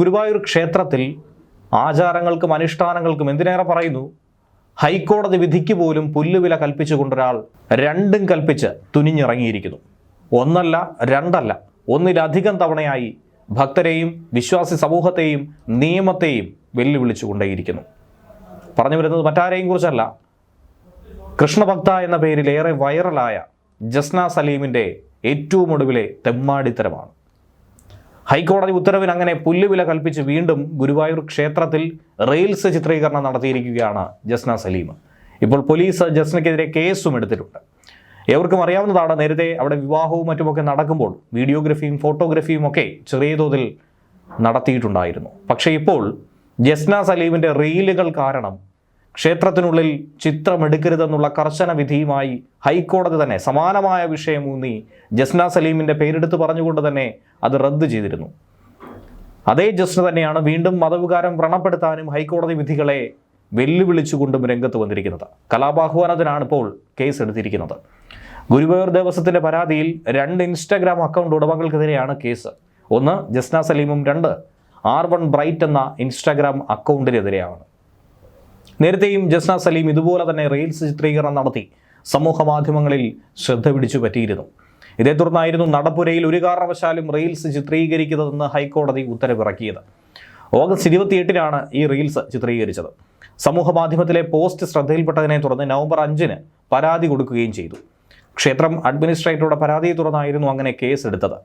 ഗുരുവായൂർ ക്ഷേത്രത്തിൽ ആചാരങ്ങൾക്കും അനുഷ്ഠാനങ്ങൾക്കും എന്തിനേറെ പറയുന്നു? ഹൈക്കോടതി വിധിക്ക് പോലും പുല്ലുവില കൽപ്പിച്ചുകൊണ്ടൊരാൾ രണ്ടും കൽപ്പിച്ച് തുനിഞ്ഞിറങ്ങിയിരിക്കുന്നു. ഒന്നല്ല രണ്ടല്ല ഒന്നിലധികം തവണയായി ഭക്തരെയും വിശ്വാസി സമൂഹത്തെയും നിയമത്തെയും വെല്ലുവിളിച്ചുകൊണ്ടേയിരിക്കുന്നു. പറഞ്ഞു വരുന്നത് മറ്റാരെയും കുറിച്ചല്ല. കൃഷ്ണഭക്ത എന്ന പേരിൽ ഏറെ വൈറലായ ജസ്ന സലീമിന്റെ ഏറ്റവും ഒടുവിലെ തെമ്മാടിത്തരമാണ്. ഹൈക്കോടതി ഉത്തരവിന് അങ്ങനെ പുല്ലുവില കൽപ്പിച്ച് വീണ്ടും ഗുരുവായൂർ ക്ഷേത്രത്തിൽ റെയിൽസ് ചിത്രീകരണം നടത്തിയിരിക്കുകയാണ് ജസ്ന സലീം. ഇപ്പോൾ പോലീസ് ജസ്നയ്ക്കെതിരെ കേസും എടുത്തിട്ടുണ്ട്. ഏവർക്കും അറിയാവുന്നതാണ് നേരത്തെ അവിടെ വിവാഹവും മറ്റുമൊക്കെ നടക്കുമ്പോൾ വീഡിയോഗ്രഫിയും ഫോട്ടോഗ്രഫിയും ഒക്കെ ചെറിയ തോതിൽ നടത്തിയിട്ടുണ്ടായിരുന്നു. പക്ഷേ ഇപ്പോൾ ജസ്ന സലീമിന്റെ റീലുകൾ കാരണം ക്ഷേത്രത്തിനുള്ളിൽ ചിത്രമെടുക്കരുതെന്നുള്ള കർശന വിധിയുമായി ഹൈക്കോടതി തന്നെ സമാനമായ വിഷയം ഊന്നി ജസ്ന സലീമിന്റെ പേരെടുത്ത് പറഞ്ഞുകൊണ്ട് തന്നെ അത് റദ്ദ് ചെയ്തിരുന്നു. അതേ ജസ്ന തന്നെയാണ് വീണ്ടും മതവികാരം വ്രണപ്പെടുത്താനും ഹൈക്കോടതി വിധികളെ വെല്ലുവിളിച്ചുകൊണ്ടും രംഗത്ത് വന്നിരിക്കുന്നത്. കലാപാഹ്വാനത്തിനാണ് ഇപ്പോൾ കേസ് എടുത്തിരിക്കുന്നത് ഗുരുവായൂർ ദേവസ്വത്തിന്റെ പരാതിയിൽ രണ്ട് ഇൻസ്റ്റാഗ്രാം അക്കൗണ്ട് ഉടമകൾക്കെതിരെയാണ് കേസ്. ഒന്ന് ജസ്ന സലീമും രണ്ട് ആർ വൺ ബ്രൈറ്റ് എന്ന ഇൻസ്റ്റാഗ്രാം അക്കൗണ്ടിനെതിരെയാണ്. നേരത്തെയും ജസ്ന സലീം ഇതുപോലെ തന്നെ റീൽസ് ചിത്രീകരണം നടത്തി സമൂഹ മാധ്യമങ്ങളിൽ ശ്രദ്ധ പിടിച്ചു പറ്റിയിരുന്നു. ഇതേ തുടർന്നായിരുന്നു നടപ്പുരയിൽ ഒരു കാരണവശാലും റീൽസ് ചിത്രീകരിക്കുന്നതെന്ന് ഹൈക്കോടതി ഉത്തരവിറക്കിയത്. ഓഗസ്റ്റ് ഇരുപത്തിയെട്ടിനാണ് ഈ റീൽസ് ചിത്രീകരിച്ചത്. സമൂഹ മാധ്യമത്തിലെ പോസ്റ്റ് ശ്രദ്ധയിൽപ്പെട്ടതിനെ തുടർന്ന് നവംബർ അഞ്ചിന് പരാതി കൊടുക്കുകയും ചെയ്തു. ക്ഷേത്രം അഡ്മിനിസ്ട്രേറ്ററുടെ പരാതിയെ തുടർന്നായിരുന്നു അങ്ങനെ കേസ് എടുത്തത്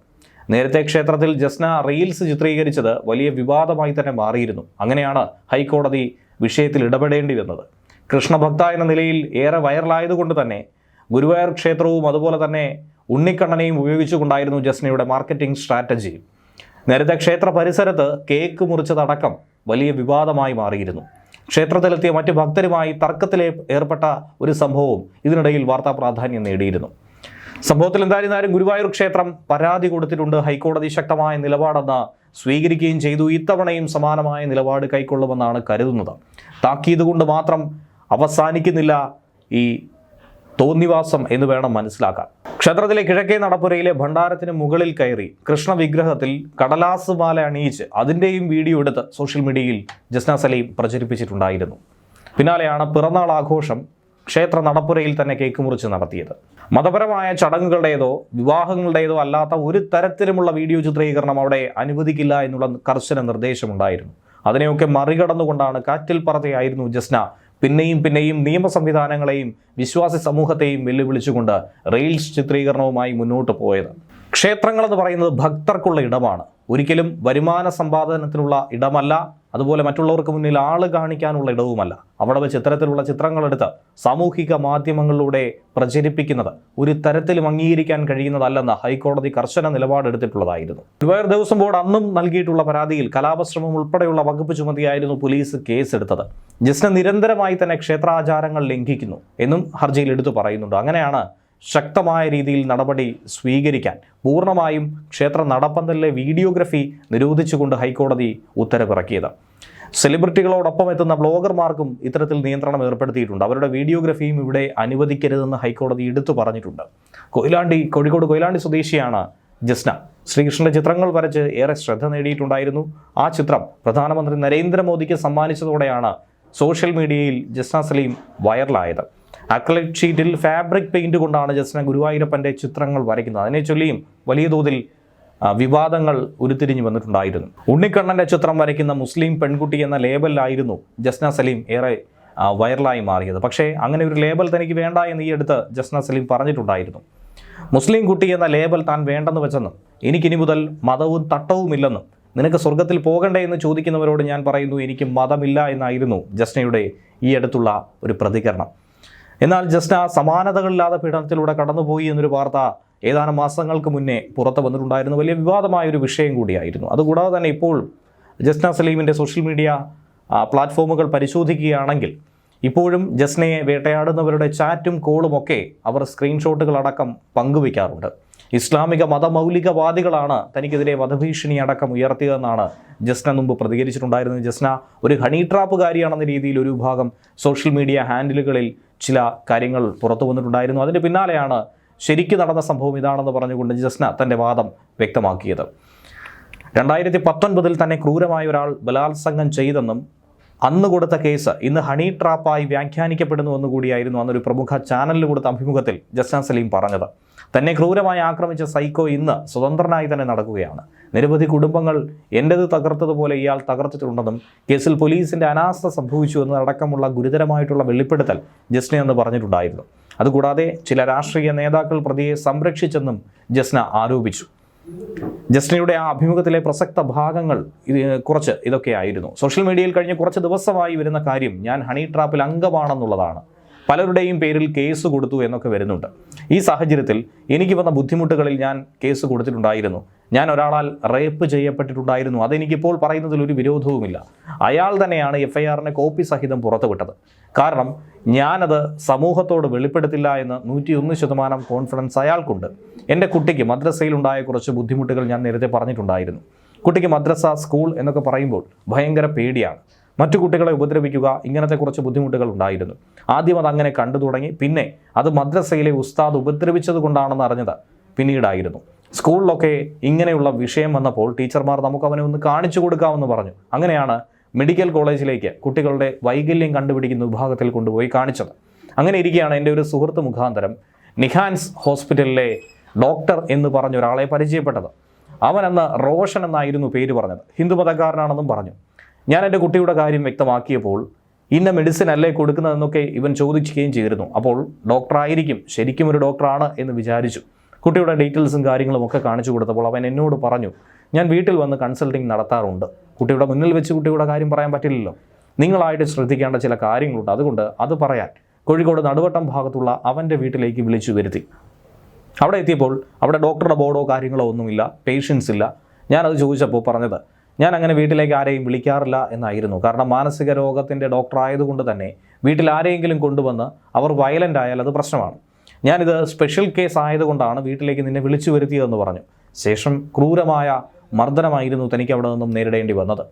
നേരത്തെ ക്ഷേത്രത്തിൽ ജസ്ന റീൽസ് ചിത്രീകരിച്ചത് വലിയ വിവാദമായി തന്നെ മാറിയിരുന്നു. അങ്ങനെയാണ് ഹൈക്കോടതി വിഷയത്തിൽ ഇടപെടേണ്ടി വന്നത്. കൃഷ്ണഭക്ത എന്ന നിലയിൽ ഏറെ വൈറലായതുകൊണ്ട് തന്നെ ഗുരുവായൂർ ക്ഷേത്രവും അതുപോലെ തന്നെ ഉണ്ണിക്കണ്ണനെയും ഉപയോഗിച്ചുകൊണ്ടായിരുന്നു ജസ്നയുടെ മാർക്കറ്റിംഗ് സ്ട്രാറ്റജി. നേരത്തെ ക്ഷേത്ര പരിസരത്ത് കേക്ക് മുറിച്ചതടക്കം വലിയ വിവാദമായി മാറിയിരുന്നു. ക്ഷേത്രത്തിലെത്തിയ മറ്റ് ഭക്തരുമായി തർക്കത്തിൽ ഏർപ്പെട്ട ഒരു സംഭവവും ഇതിനിടയിൽ വാർത്താ പ്രാധാന്യം നേടിയിരുന്നു. സംഭവത്തിൽ എന്തായിരുന്നാലും ഗുരുവായൂർ ക്ഷേത്രം പരാതി കൊടുത്തിട്ടുണ്ട്. ഹൈക്കോടതി ശക്തമായ നിലപാടെന്ന് സ്വീകരിക്കുകയും ചെയ്തു. ഇത്തവണയും സമാനമായ നിലപാട് കൈക്കൊള്ളുമെന്നാണ് കരുതുന്നത്. താക്കീത് കൊണ്ട് മാത്രം അവസാനിക്കുന്നില്ല ഈ തോന്നിവാസം എന്ന് വേണം മനസ്സിലാക്കാൻ. ക്ഷേത്രത്തിലെ കിഴക്കേ നടപ്പുരയിലെ ഭണ്ഡാരത്തിന് മുകളിൽ കയറി കൃഷ്ണ വിഗ്രഹത്തിൽ കടലാസ് മാല അണിയിച്ച് അതിന്റെയും വീഡിയോ എടുത്ത് സോഷ്യൽ മീഡിയയിൽ ജസ്ന സലീം പ്രചരിപ്പിച്ചിട്ടുണ്ടായിരുന്നു. പിന്നാലെയാണ് പിറന്നാൾ ആഘോഷം ക്ഷേത്ര നടപ്പുരയിൽ തന്നെ കേക്ക് മുറിച്ച് നടത്തിയത്. മതപരമായ ചടങ്ങുകളുടേതോ വിവാഹങ്ങളുടേതോ അല്ലാത്ത ഒരു തരത്തിലുമുള്ള വീഡിയോ ചിത്രീകരണം അവിടെ അനുവദിക്കില്ല എന്നുള്ള കർശന നിർദ്ദേശമുണ്ടായിരുന്നു. അതിനെയൊക്കെ മറികടന്നുകൊണ്ടാണ് കാറ്റിൽ പറതയായിരുന്നു ജസ്ന. പിന്നെയും പിന്നെയും നിയമ സംവിധാനങ്ങളെയും വിശ്വാസി സമൂഹത്തെയും വെല്ലുവിളിച്ചുകൊണ്ട് റീൽസ് ചിത്രീകരണവുമായി മുന്നോട്ട് പോയത്. ക്ഷേത്രങ്ങൾ എന്ന് പറയുന്നത് ഭക്തർക്കുള്ള ഇടമാണ്. ഒരിക്കലും വരുമാന സമ്പാദനത്തിനുള്ള ഇടമല്ല. അതുപോലെ മറ്റുള്ളവർക്ക് മുന്നിൽ ആൾ കാണിക്കാനുള്ള ഇടവുമല്ല. അവിടെ വെച്ച് ഇത്തരത്തിലുള്ള ചിത്രങ്ങളെടുത്ത് സാമൂഹിക മാധ്യമങ്ങളിലൂടെ പ്രചരിപ്പിക്കുന്നത് ഒരു തരത്തിലും അംഗീകരിക്കാൻ കഴിയുന്നതല്ലെന്ന് ഹൈക്കോടതി കർശന നിലപാടെടുത്തിട്ടുള്ളതായിരുന്നു. ഗുരുവായൂർ ദേവസ്വം ബോർഡ് അന്നും നൽകിയിട്ടുള്ള പരാതിയിൽ കലാപശ്രമം ഉൾപ്പെടെയുള്ള വകുപ്പ് ചുമതിയായിരുന്നു പോലീസ് കേസെടുത്തത്. ജസ്റ്റിന് നിരന്തരമായി തന്നെ ക്ഷേത്രാചാരങ്ങൾ ലംഘിക്കുന്നു എന്നും ഹർജിയിൽ എടുത്തു പറയുന്നുണ്ട്. അങ്ങനെയാണ് ശക്തമായ രീതിയിൽ നടപടി സ്വീകരിക്കാൻ പൂർണമായും ക്ഷേത്ര നടപ്പന്തലിലെ വീഡിയോഗ്രഫി നിരോധിച്ചുകൊണ്ട് ഹൈക്കോടതി ഉത്തരവിറക്കിയത്. സെലിബ്രിറ്റികളോടൊപ്പം എത്തുന്ന ബ്ലോഗർമാർക്കും ഇത്തരത്തിൽ നിയന്ത്രണം ഏർപ്പെടുത്തിയിട്ടുണ്ട്. അവരുടെ വീഡിയോഗ്രഫിയും ഇവിടെ അനുവദിക്കരുതെന്ന് ഹൈക്കോടതി എടുത്തു പറഞ്ഞിട്ടുണ്ട്. കൊയിലാണ്ടി കോഴിക്കോട് കൊയിലാണ്ടി സ്വദേശിയാണ് ജസ്ന. ശ്രീകൃഷ്ണന്റെ ചിത്രങ്ങൾ വരച്ച് ഏറെ ശ്രദ്ധ നേടിയിട്ടുണ്ടായിരുന്നു. ആ ചിത്രം പ്രധാനമന്ത്രി നരേന്ദ്രമോദിക്ക് സമ്മാനിച്ചതോടെയാണ് സോഷ്യൽ മീഡിയയിൽ ജസ്ന സലീം വൈറലായത്. അക്ലറ്റ് ഷീറ്റിൽ ഫാബ്രിക് പെയിന്റ് കൊണ്ടാണ് ജസ്ന ഗുരുവായൂരപ്പന്റെ ചിത്രങ്ങൾ വരയ്ക്കുന്നത്. അതിനെ ചൊല്ലിയും വലിയ തോതിൽ വിവാദങ്ങൾ ഉരുത്തിരിഞ്ഞു വന്നിട്ടുണ്ടായിരുന്നു. ഉണ്ണിക്കണ്ണന്റെ ചിത്രം വരയ്ക്കുന്ന മുസ്ലിം പെൺകുട്ടി എന്ന ലേബലിലായിരുന്നു ജസ്ന സലീം ഏറെ വൈറലായി മാറിയത്. പക്ഷേ അങ്ങനെ ഒരു ലേബൽ തനിക്ക് വേണ്ട എന്ന് ഈ അടുത്ത് ജസ്ന സലീം പറഞ്ഞിട്ടുണ്ടായിരുന്നു. മുസ്ലിം കുട്ടി എന്ന ലേബൽ താൻ വേണ്ടെന്ന് വെച്ചെന്നും എനിക്കിനി മുതൽ മതവും തട്ടവുമില്ലെന്നും നിനക്ക് സ്വർഗത്തിൽ പോകണ്ടേ എന്ന് ചോദിക്കുന്നവരോട് ഞാൻ പറയുന്നു എനിക്ക് മതമില്ല എന്നായിരുന്നു ജസ്നയുടെ ഈ അടുത്തുള്ള ഒരു പ്രതികരണം. എന്നാൽ ജസ്റ്റ് ആ സമാനതകളില്ലാതെ പീഡനത്തിലൂടെ കടന്നുപോയി എന്നൊരു വാർത്ത ഏതാനും മാസങ്ങൾക്ക് മുന്നേ പുറത്ത് വന്നിട്ടുണ്ടായിരുന്നു. വലിയ വിവാദമായ ഒരു വിഷയം കൂടിയായിരുന്നു. അതുകൂടാതെ തന്നെ ഇപ്പോൾ ജസ്ന സലീമിന്റെ സോഷ്യൽ മീഡിയ പ്ലാറ്റ്ഫോമുകൾ പരിശോധിക്കുകയാണെങ്കിൽ ഇപ്പോഴും ജസ്നയെ വേട്ടയാടുന്നവരുടെ ചാറ്റും കോളും ഒക്കെ അവർ സ്ക്രീൻഷോട്ടുകളടക്കം പങ്കുവയ്ക്കാറുണ്ട് ഇസ്ലാമിക മതമൗലികവാദികളാണ് തനിക്കെതിരെ വധഭീഷണി അടക്കം ഉയർത്തിയതെന്നാണ് ജസ്ന മുമ്പ് പ്രതികരിച്ചിട്ടുണ്ടായിരുന്നത്. ജസ്ന ഒരു ഹണി ട്രാപ്പുകാരിയാണെന്ന രീതിയിൽ ഒരു വിഭാഗം സോഷ്യൽ മീഡിയ ഹാൻഡിലുകളിൽ ചില കാര്യങ്ങൾ പുറത്തു വന്നിട്ടുണ്ടായിരുന്നു. അതിന്റെ പിന്നാലെയാണ് ശരിക്കും നടന്ന സംഭവം ഇതാണെന്ന് പറഞ്ഞുകൊണ്ട് ജസ്ന തന്റെ വാദം വ്യക്തമാക്കിയത്. രണ്ടായിരത്തി പത്തൊൻപതിൽ തന്നെ ക്രൂരമായ ഒരാൾ ബലാത്സംഗം ചെയ്തെന്നും അന്ന് കൊടുത്ത കേസ് ഇന്ന് ഹണി ട്രാപ്പായി വ്യാഖ്യാനിക്കപ്പെടുന്നു എന്നുകൂടിയായിരുന്നു അന്നൊരു പ്രമുഖ ചാനലിൽ കൊടുത്ത അഭിമുഖത്തിൽ ജസ്ന സലീം പറഞ്ഞത്. തന്നെ ക്രൂരമായി ആക്രമിച്ച സൈക്കോ ഇന്ന് സ്വതന്ത്രനായി തന്നെ നടക്കുകയാണ്. നിരവധി കുടുംബങ്ങൾ എന്റെത് തകർത്തതുപോലെ ഇയാൾ തകർത്തിട്ടുണ്ടെന്നും കേസിൽ പോലീസിന്റെ അനാസ്ഥ സംഭവിച്ചു എന്നതടക്കമുള്ള ഗുരുതരമായിട്ടുള്ള വെളിപ്പെടുത്തൽ ജസ്ന എന്ന് പറഞ്ഞിട്ടുണ്ടായിരുന്നു. അതുകൂടാതെ ചില രാഷ്ട്രീയ നേതാക്കൾ പ്രതിയെ സംരക്ഷിച്ചെന്നും ജസ്ന ആരോപിച്ചു. ജസ്റ്റിനയുടെ ആ അഭിമുഖത്തിലെ പ്രസക്ത ഭാഗങ്ങൾ ഇത് കുറച്ച് ഇതൊക്കെയായിരുന്നു സോഷ്യൽ മീഡിയയിൽ കഴിഞ്ഞ കുറച്ച് ദിവസമായി വരുന്ന കാര്യം ഞാൻ ഹണി ട്രാപ്പിൽ അംഗമാണെന്നുള്ളതാണ്. പലരുടെയും പേരിൽ കേസ് കൊടുത്തു എന്നൊക്കെ വരുന്നുണ്ട്. ഈ സാഹചര്യത്തിൽ എനിക്ക് വന്ന ബുദ്ധിമുട്ടുകളിൽ ഞാൻ കേസ് കൊടുത്തിട്ടുണ്ടായിരുന്നു. ഞാൻ ഒരാളാൽ റേപ്പ് ചെയ്യപ്പെട്ടിട്ടുണ്ടായിരുന്നു. അതെനിക്കിപ്പോൾ പറയുന്നതിൽ ഒരു വിരോധവുമില്ല. അയാൾ തന്നെയാണ് എഫ് ഐ ആറിനെ കോപ്പി സഹിതം പുറത്തുവിട്ടത്. കാരണം ഞാനത് സമൂഹത്തോട് വെളിപ്പെടുത്തില്ല എന്ന് നൂറ്റിയൊന്ന് ശതമാനം കോൺഫിഡൻസ് അയാൾക്കുണ്ട്. എന്റെ കുട്ടിക്ക് മദ്രസയിലുണ്ടായ കുറച്ച് ബുദ്ധിമുട്ടുകൾ ഞാൻ നേരത്തെ പറഞ്ഞിട്ടുണ്ടായിരുന്നു. കുട്ടിക്ക് മദ്രസ സ്കൂൾ എന്നൊക്കെ പറയുമ്പോൾ ഭയങ്കര പേടിയാണ്. മറ്റു കുട്ടികളെ ഉപദ്രവിക്കുക ഇങ്ങനത്തെ കുറച്ച് ബുദ്ധിമുട്ടുകൾ ഉണ്ടായിരുന്നു. ആദ്യം അത് അങ്ങനെ കണ്ടു തുടങ്ങി. പിന്നെ അത് മദ്രസയിലെ ഉസ്താദ് ഉപദ്രവിച്ചത് കൊണ്ടാണെന്ന് അറിഞ്ഞത് പിന്നീടായിരുന്നു. സ്കൂളിലൊക്കെ ഇങ്ങനെയുള്ള വിഷയം വന്നപ്പോൾ ടീച്ചർമാർ നമുക്ക് അവനെ ഒന്ന് കാണിച്ചു കൊടുക്കാമെന്ന് പറഞ്ഞു. അങ്ങനെയാണ് മെഡിക്കൽ കോളേജിലേക്ക് കുട്ടികളുടെ വൈകല്യം കണ്ടുപിടിക്കുന്ന വിഭാഗത്തിൽ കൊണ്ടുപോയി കാണിച്ചത്. അങ്ങനെ ഇരിക്കുകയാണ് എന്റെ ഒരു സുഹൃത്ത് മുഖാന്തരം നിഹാൻസ് ഹോസ്പിറ്റലിലെ ഡോക്ടർ എന്ന് പറഞ്ഞ ഒരാളെ പരിചയപ്പെട്ടത്. അവൻ അന്ന് റോഷൻ എന്നായിരുന്നു പേര് പറഞ്ഞത്. ഹിന്ദുമതക്കാരനാണെന്നും പറഞ്ഞു. ഞാൻ എന്റെ കുട്ടിയുടെ കാര്യം വ്യക്തമാക്കിയപ്പോൾ ഇന്ന മെഡിസിൻ അല്ലേ കൊടുക്കുന്നതെന്നൊക്കെ ഇവൻ ചോദിക്കുകയും ചെയ്തിരുന്നു. അപ്പോൾ ഡോക്ടറായിരിക്കും ശരിക്കും ഒരു ഡോക്ടറാണ് എന്ന് വിചാരിച്ചു. കുട്ടിയുടെ ഡീറ്റെയിൽസും കാര്യങ്ങളും ഒക്കെ കാണിച്ചു കൊടുത്തപ്പോൾ അവൻ എന്നോട് പറഞ്ഞു ഞാൻ വീട്ടിൽ വന്ന് കൺസൾട്ടിങ് നടത്താറുണ്ട്. കുട്ടിയുടെ മുന്നിൽ വെച്ച് കുട്ടിയുടെ കാര്യം പറയാൻ പറ്റില്ലല്ലോ. നിങ്ങളായിട്ട് ശ്രദ്ധിക്കേണ്ട ചില കാര്യങ്ങളുണ്ട്. അതുകൊണ്ട് അത് പറയാൻ. കോഴിക്കോട് നടുവട്ടം ഭാഗത്തുള്ള അവന്റെ വീട്ടിലേക്ക് വിളിച്ചു വരുത്തി. അവിടെ എത്തിയപ്പോൾ അവിടെ ഡോക്ടറുടെ ബോർഡോ കാര്യങ്ങളോ ഒന്നുമില്ല പേഷ്യൻസ് ഇല്ല. ഞാനത് ചോദിച്ചപ്പോൾ പറഞ്ഞത് ഞാൻ അങ്ങനെ വീട്ടിലേക്ക് ആരെയും വിളിക്കാറില്ല എന്നായിരുന്നു. കാരണം മാനസിക രോഗത്തിന്റെ ഡോക്ടർ ആയതുകൊണ്ട് തന്നെ വീട്ടിൽ ആരെയെങ്കിലും കൊണ്ടുവന്ന് അവർ വയലന്റ് ആയാൽ അത് പ്രശ്നമാണ്. ഞാനിത് സ്പെഷ്യൽ കേസ് ആയതുകൊണ്ടാണ് വീട്ടിലേക്ക് നിന്നെ വിളിച്ചു വരുത്തിയതെന്ന് പറഞ്ഞു. ശേഷം ക്രൂരമായ മർദ്ദനമായിരുന്നു തനിക്ക് അവിടെ നിന്നും നേരിടേണ്ടി വന്നത്.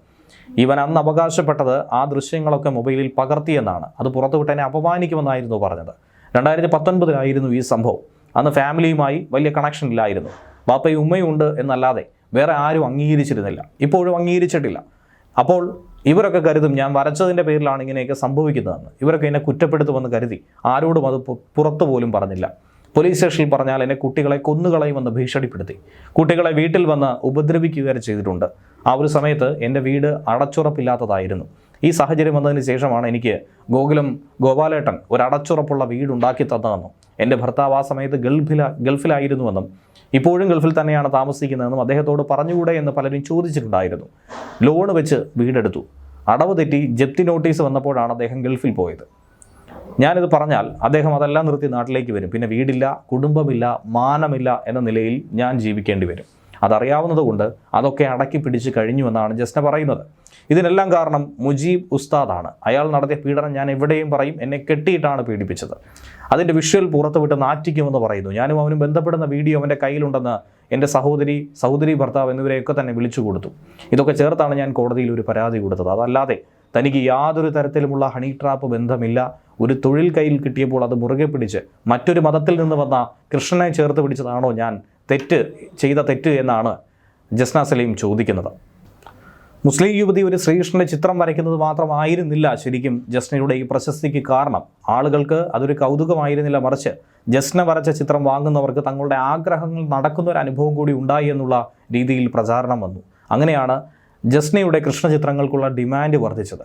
ഇവൻ അന്ന് അവകാശപ്പെട്ടത് ആ ദൃശ്യങ്ങളൊക്കെ മൊബൈലിൽ പകർത്തിയെന്നാണ്. അത് പുറത്തുവിട്ട് എന്നെ അപമാനിക്കുമെന്നായിരുന്നു പറഞ്ഞത്. രണ്ടായിരത്തി പത്തൊൻപതിലായിരുന്നു ഈ സംഭവം. അന്ന് ഫാമിലിയുമായി വലിയ കണക്ഷൻ ഇല്ലായിരുന്നു. ബാപ്പയും ഉമ്മയും ഉണ്ട് എന്നല്ലാതെ വേറെ ആരും അംഗീകരിച്ചിരുന്നില്ല. ഇപ്പോഴും അംഗീകരിച്ചിട്ടില്ല. അപ്പോൾ ഇവരൊക്കെ കരുതും ഞാൻ വരച്ചതിന്റെ പേരിലാണ് ഇങ്ങനെയൊക്കെ സംഭവിക്കുന്നതെന്ന്. ഇവരൊക്കെ എന്നെ കുറ്റപ്പെടുത്തുമെന്ന് കരുതി ആരോടും അത് പുറത്തു പോലും പറഞ്ഞില്ല. പോലീസ് സ്റ്റേഷനിൽ പറഞ്ഞാൽ എന്നെ കുട്ടികളെ കൊന്നുകളയുമെന്ന് ഭീഷണിപ്പെടുത്തി. കുട്ടികളെ വീട്ടിൽ വന്ന് ഉപദ്രവിക്കുക ചെയ്തിട്ടുണ്ട്. ആ ഒരു സമയത്ത് എന്റെ വീട് അടച്ചുറപ്പില്ലാത്തതായിരുന്നു. ഈ സാഹചര്യം വന്നതിന് ശേഷമാണ് എനിക്ക് ഗോകുലം ഗോപാലേട്ടൻ ഒരു അടച്ചുറപ്പുള്ള വീടുണ്ടാക്കി തന്നതെന്നും എന്റെ ഭർത്താവ് ആ സമയത്ത് ഗൾഫില ഗൾഫിലായിരുന്നുവെന്നും ഇപ്പോഴും ഗൾഫിൽ തന്നെയാണ് താമസിക്കുന്നതെന്നും അദ്ദേഹത്തോട് പറഞ്ഞുകൂടെ എന്ന് പലരും ചോദിച്ചിട്ടുണ്ടായിരുന്നു. ലോൺ വെച്ച് വീടെടുത്തു. അടവ് തെറ്റി ജപ്തി നോട്ടീസ് വന്നപ്പോഴാണ് അദ്ദേഹം ഗൾഫിൽ പോയത്. ഞാനിത് പറഞ്ഞാൽ അദ്ദേഹം അതെല്ലാം നിർത്തി നാട്ടിലേക്ക് വരും. പിന്നെ വീടില്ല കുടുംബമില്ല മാനമില്ല എന്ന നിലയിൽ ഞാൻ ജീവിക്കേണ്ടി വരും. അതറിയാവുന്നതുകൊണ്ട് അതൊക്കെ അടക്കി പിടിച്ച് കഴിഞ്ഞുവെന്നാണ് ജസ്ന പറയുന്നത്. ഇതിനെല്ലാം കാരണം മുജീബ് ഉസ്താദാണ്. അയാൾ നടത്തിയ പീഡനം ഞാൻ എവിടെയും പറയും എന്നെ കെട്ടിയിട്ടാണ് പീഡിപ്പിച്ചത്. അതിന്റെ വിഷ്വൽ പുറത്തുവിട്ട് നാറ്റിക്കുമെന്ന് പറയുന്നു. ഞാനും അവനും ബന്ധപ്പെടുന്ന വീഡിയോ അവന്റെ കയ്യിലുണ്ടെന്ന് എന്റെ സഹോദരി സഹോദരി ഭർത്താവ് എന്നിവരെയൊക്കെ തന്നെ വിളിച്ചു കൊടുത്തു. ഇതൊക്കെ ചേർത്താണ് ഞാൻ കോടതിയിൽ ഒരു പരാതി കൊടുത്തത്. അതല്ലാതെ തനിക്ക് യാതൊരു തരത്തിലുമുള്ള ഹണി ട്രാപ്പ് ബന്ധമില്ല. ഒരു തൊഴിൽ കയ്യിൽ കിട്ടിയപ്പോൾ അത് മുറുകെ പിടിച്ച് മറ്റൊരു മതത്തിൽ നിന്ന് വന്ന കൃഷ്ണനെ ചേർത്ത് പിടിച്ചതാണോ ഞാൻ തെറ്റ് ചെയ്ത തെറ്റ് എന്നാണ് ജസ്ന സലീം ചോദിക്കുന്നത്. മുസ്ലിം യുവതി ഒരു ശ്രീകൃഷ്ണന്റെ ചിത്രം വരയ്ക്കുന്നത് മാത്രമായിരുന്നില്ല ശരിക്കും ജസ്നയുടെ ഈ പ്രശസ്തിക്ക് കാരണം. ആളുകൾക്ക് അതൊരു കൗതുകമായിരുന്നില്ല മറിച്ച് ജസ്ന വരച്ച ചിത്രം വാങ്ങുന്നവർക്ക് തങ്ങളുടെ ആഗ്രഹങ്ങൾ നടക്കുന്ന ഒരു അനുഭവം കൂടി ഉണ്ടായി എന്നുള്ള രീതിയിൽ പ്രചാരണം വന്നു. അങ്ങനെയാണ് ജസ്നയുടെ കൃഷ്ണ ചിത്രങ്ങൾക്കുള്ള ഡിമാൻഡ് വർദ്ധിച്ചത്.